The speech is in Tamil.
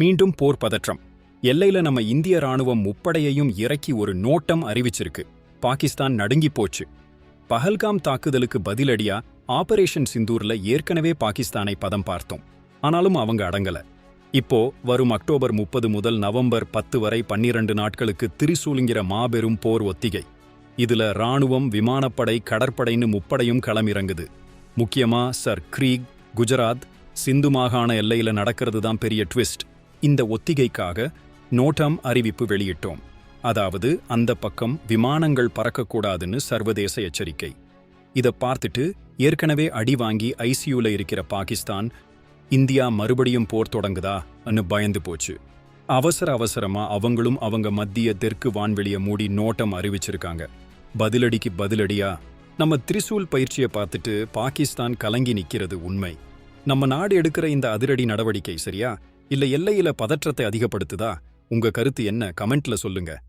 மீண்டும் போர் பதற்றம். எல்லையில நம்ம இந்திய ராணுவம் முப்படையையும் இறக்கி ஒரு நோட்டம் அறிவிச்சிருக்கு. பாகிஸ்தான் நடுங்கி போச்சு. பஹல்காம் தாக்குதலுக்கு பதிலடியா ஆபரேஷன் சிந்தூர்ல ஏற்கனவே பாகிஸ்தானை பதம் பார்த்தோம். ஆனாலும் அவங்க அடங்கல. இப்போ வரும் அக்டோபர் முப்பது முதல் நவம்பர் பத்து வரை பன்னிரண்டு நாட்களுக்கு திரிசூலுங்கிற மாபெரும் போர் ஒத்திகை. இதுல ராணுவம் விமானப்படை கடற்படைன்னு முப்படையும் களமிறங்குது. முக்கியமா சர் கிரீக் குஜராத் சிந்து மாகாண எல்லையில நடக்கிறது தான் பெரிய ட்விஸ்ட். இந்த ஒத்திகைக்காக நோட்டம் அறிவிப்பு வெளியிட்டோம். அதாவது அந்த பக்கம் விமானங்கள் பறக்கக்கூடாதுன்னு சர்வதேச எச்சரிக்கை. இதை பார்த்துட்டு ஏற்கனவே அடி வாங்கி ஐசியூல இருக்கிற பாகிஸ்தான் இந்தியா மறுபடியும் போர் தொடங்குதான்னு பயந்து போச்சு. அவசர அவசரமா அவங்களும் அவங்க மத்திய தெற்கு வான்வெளிய மூடி நோட்டம் அறிவிச்சிருக்காங்க. பதிலடிக்கு பதிலடியா? நம்ம திரிசூல் பயிற்சியை பார்த்துட்டு பாகிஸ்தான் கலங்கி நிக்கிறது உண்மை. நம்ம நாடு எடுக்கிற இந்த அதிரடி நடவடிக்கை சரியா? இல்ல எல்லையில பதற்றத்தை அதிகப்படுத்துதா? உங்க கருத்து என்ன? கமெண்ட்ல சொல்லுங்க.